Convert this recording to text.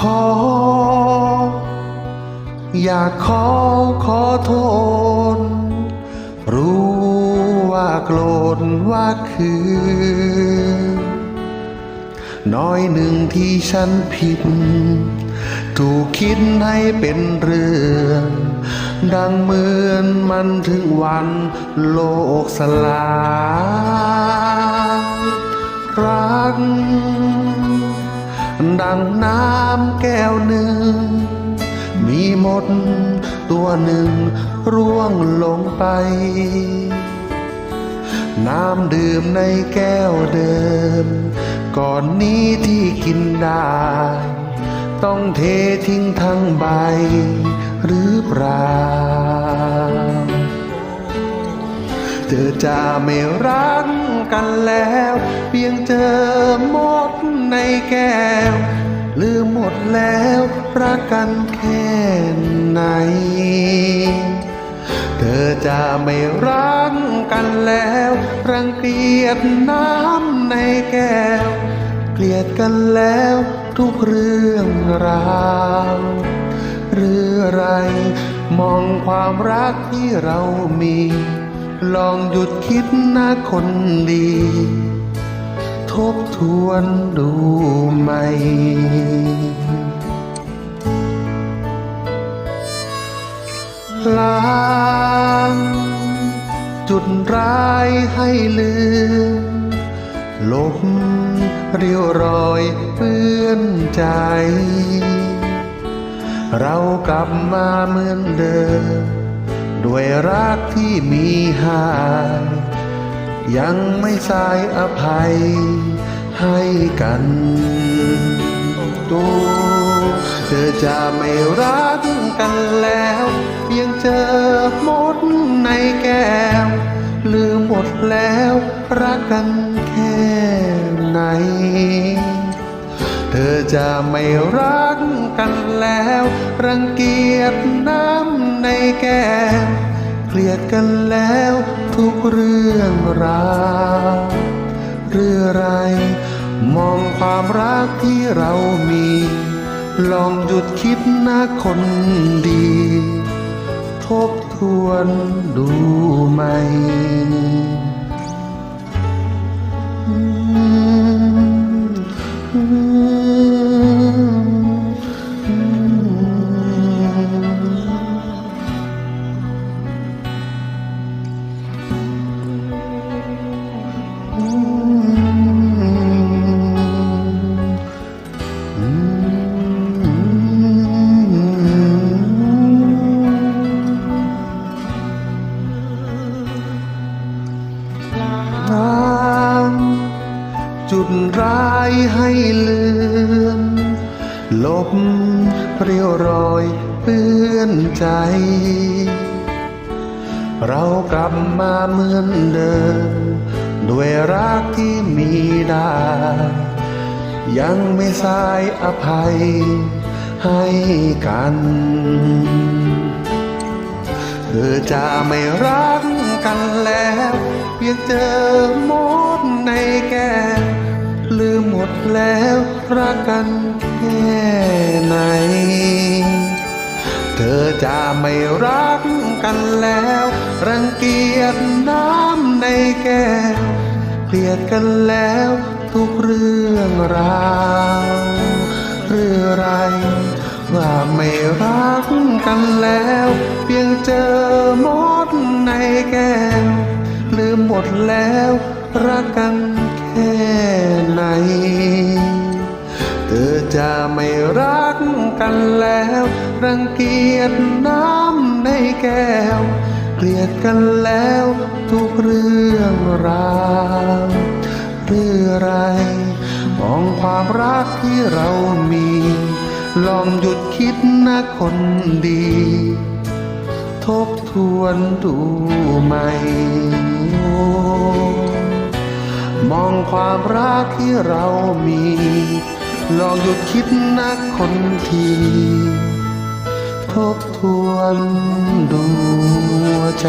ขอ อยากขอขอโทษ รู้ว่าโกรธว่าคือ น้อยหนึ่งที่ฉันผิด ถูกคิดให้เป็นเรื่อง ดังเหมือนมันถึงวันโลกสลายรัก ดังน้ำแก้วหนึ่ง มีหมดตัวหนึ่งร่วงลงไป น้ำดื่มในแก้วเดิม ก่อนนี้ที่กินได้ ต้องเททิ้งทั้งใบหรือเปล่า เธอจะไม่รักกันแล้ว เพียงเจอหมดในแก้วลืมหมดแล้วรักกันแค่ไหน เธอจะไม่รักกันแล้ว รังเกียจน้ำในแก้ว เกลียดกันแล้วทุกเรื่องราวหรืออะไร มองความรักที่เรามี ลองหยุดคิดนะคนดี ทบทวนดูไหมล้างจุดร้ายให้ลืมลบเรียวรอยเปื้อนใจ เรากลับมาเหมือนเดิม ด้วยรักที่มีหาย ยังไม่สายอภัยให้กันตัวเธอจะไม่รักกันแล้วเพียงเจอหมดในแก้วลืมหมดแล้วรักกันแค่ไหน จะไม่รักกันแล้ว รังเกียจน้ำในแก้วเกลียดกันแล้วทุกเรื่องราวเรื่องไร มองความรักที่เรามี ลองหยุดคิดนะคนดี ทบทวนดูไหม จุดร้ายให้ลืม ลบเรียวรอยเปื้อนใจ เรากลับมาเหมือนเดิม ด้วยรักที่มีได้ ยังไม่สายอภัยให้กันเธอจะไม่รักกันแล้วเพียงเจอมดในแก้ว ลืมหมดแล้วรักกันแค่ไหน เธอจะไม่รักกันแล้ว รังเกียจน้ำในแก้วเกลียดกันแล้วทุกเรื่องราวเรื่อไร ว่าไม่รักกันแล้ว เพียงเจอมดในแก้วลืมหมดแล้วรักกัน แค่ไหน เธอจะไม่รักกันแล้ว รังเกียจน้ำในแก้ว เกลียดกันแล้วทุกเรื่องราวเรื่องไรมองความรักที่เรามี ลองหยุดคิดนะคนดี ทบทวนดูไหมโอ้มอง ความรักที่เรามี ลองหยุดคิดนะคนทีทบทวนดูใจ